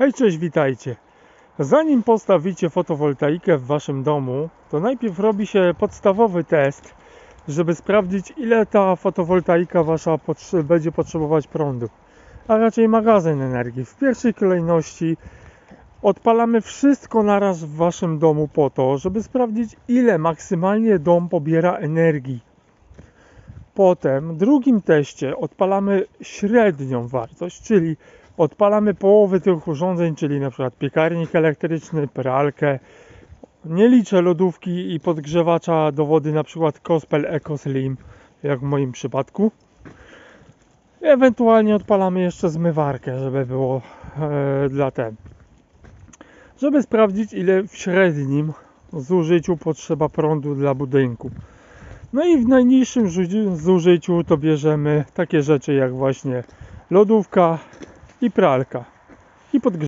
Hej, cześć, witajcie. Zanim postawicie fotowoltaikę w waszym domu, to najpierw robi się podstawowy test, żeby sprawdzić ile ta fotowoltaika wasza będzie potrzebować prądu, a raczej magazyn energii. W pierwszej kolejności odpalamy wszystko naraz w waszym domu po to, żeby sprawdzić ile maksymalnie dom pobiera energii. Potem w drugim teście odpalamy średnią wartość, czyli odpalamy połowy tych urządzeń, czyli na przykład piekarnik elektryczny, pralkę. Nie liczę lodówki i podgrzewacza do wody, na przykład Kospel Eco Slim, jak w moim przypadku. Ewentualnie odpalamy jeszcze zmywarkę, żeby było e, dla ten. Żeby sprawdzić, ile w średnim zużyciu potrzeba prądu dla budynku. No i w najniższym zuży- zużyciu to bierzemy takie rzeczy jak właśnie lodówka i pralka i podgrzewacz.